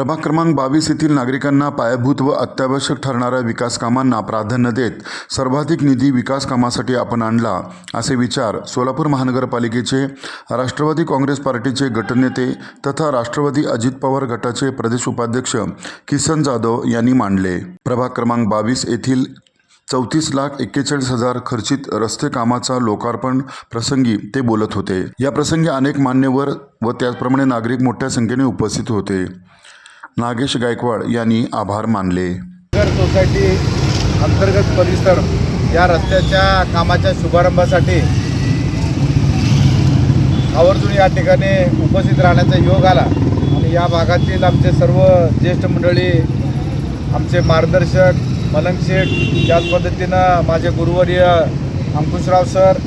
प्रभाग क्रमांक बावीस येथील नागरिकांना पायाभूत व अत्यावश्यक ठरणाऱ्या विकास कामांना प्राधान्य देत सर्वाधिक निधी विकास कामासाठी आपण आणला असे विचार सोलापूर महानगरपालिकेचे राष्ट्रवादी काँग्रेस पार्टीचे गटनेते तथा राष्ट्रवादी अजित पवार गटाचे प्रदेश उपाध्यक्ष किसन जाधव यांनी मांडले. प्रभाग क्रमांक बावीस येथील चौतीस लाख एक्केचाळीस हजार खर्चित रस्ते कामाचा लोकार्पण प्रसंगी ते बोलत होते. या प्रसंगी अनेक मान्यवर व त्याचप्रमाणे नागरिक मोठ्या संख्येने उपस्थित होते. नागेश गायकवाड यांनी आभार मानले. नगर सोसायटी अंतर्गत परिसर या रस्त्याच्या कामाच्या शुभारंभासाठी आवर्जून या ठिकाणी उपस्थित राहण्याचा योग आला. आणि या भागातील आमचे सर्व ज्येष्ठ मंडळी आमचे मार्गदर्शक मलंग शेठ त्याच पद्धतीनं माझे गुरुवर्य अंकुशराव सर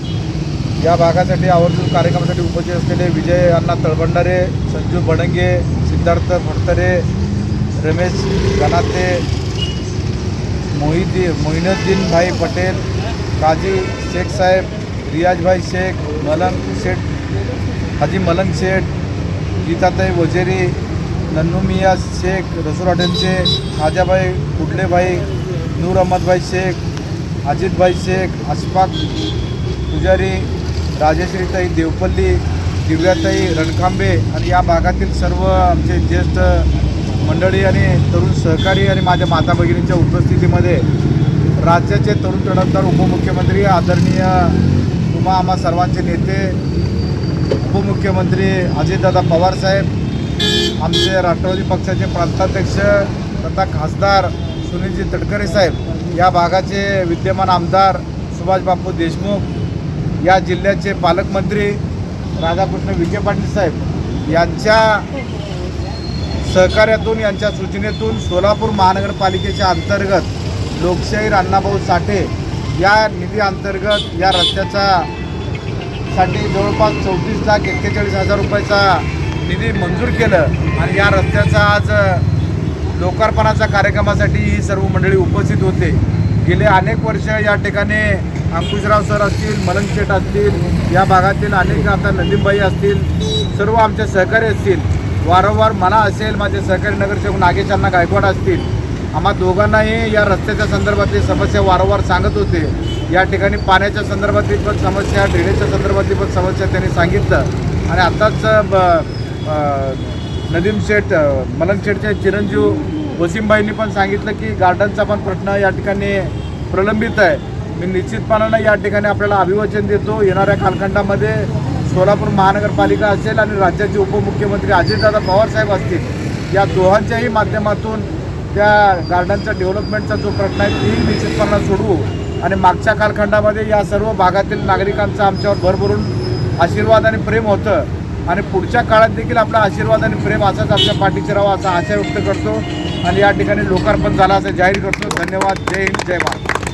या भागासाठी आवर्जून कार्यक्रमासाठी उपस्थित असलेले विजय अण्णा तळभंडारे संजू बडंगे सिद्धार्थ फडतरे रमेश गणाते मोहिदी मोहिनुद्दीन भाई पटेल काजी शेख साहेब रियाज भाई शेख मलंग शेठ हाजी मलंग शेठ गीताताई वजेरी नन्नुमिया शेख रसूल हॉटेलचे खाजाभाई कुडलेभाई नूर अहमदभाई शेख अजितभाई शेख अशफाक पुजारी राजेश्रीताई देवपल्ली दिव्याताई रणखांबे आणि या भागातील सर्व आमचे ज्येष्ठ मंडळी आणि तरुण सहकारी आणि माझ्या माता भगिनींच्या उपस्थितीमध्ये राज्याचे तरुण तडफदार उपमुख्यमंत्री आदरणीय उमा आम्हा सर्वांचे नेते उपमुख्यमंत्री अजितदादा पवारसाहेब आमचे राष्ट्रवादी पक्षाचे प्रांताध्यक्ष तथा खासदार सुनीलजी तटकरे साहेब या भागाचे विद्यमान आमदार सुभाषबापू देशमुख या जिल्ह्याचे पालकमंत्री राधाकृष्ण विखे पाटील साहेब यांच्या सहकार्यातून यांच्या सूचनेतून सोलापूर महानगरपालिकेच्या अंतर्गत लोकशाहीर अण्णाभाऊ साठे या निधी अंतर्गत या रस्त्याचा साठी जवळपास चौतीस लाख एक्केचाळीस हजार रुपयाचा निधी मंजूर केलं आणि या रस्त्याचा आज लोकार्पणाच्या कार्यक्रमासाठी ही सर्व मंडळी उपस्थित होते. गेले अनेक वर्ष या ठिकाणी अंकुशराव सर असतील मलंग शेठ असतील या भागातील अनेक आता नदीमबाई असतील सर्व आमचे सहकारी असतील. वारंवार मला असेल माझे सहकारी नगरसेवक नागेशांना गायकवाड असतील आम्हा दोघांनाही या रस्त्याच्या संदर्भातली समस्या वारंवार सांगत होते. या ठिकाणी पाण्याच्या संदर्भातली पण समस्या ड्रेनेजच्या संदर्भातली पण समस्या त्यांनी सांगितलं. आणि आत्ताच ब नदीम शेठ मलंग शेठचे चिरंजीव वसीमबाईंनी पण सांगितलं की गार्डनचा पण प्रश्न या ठिकाणी प्रलंबित आहे. मी निश्चितपणानं या ठिकाणी आपल्याला अभिवचन देतो. येणाऱ्या कालखंडामध्ये सोलापूर महानगरपालिका असेल आणि राज्याचे उपमुख्यमंत्री अजितदादा पवारसाहेब असतील या दोघांच्याही माध्यमातून त्या गार्डनचा डेव्हलपमेंटचा जो प्रश्न आहे तीही निश्चितपणानं सोडवू. आणि मागच्या कालखंडामध्ये या सर्व भागातील नागरिकांचा आमच्यावर भरभरून आशीर्वाद आणि प्रेम होतं. आणि पुढच्या काळात देखील आपला आशीर्वाद आणि प्रेम असाच आमच्या पाठीशी राहावा असा आशय व्यक्त करतो. आणि या ठिकाणी लोकार्पण झाला असं जाहीर करतो. धन्यवाद. जय हिंद. जय महाराष्ट्र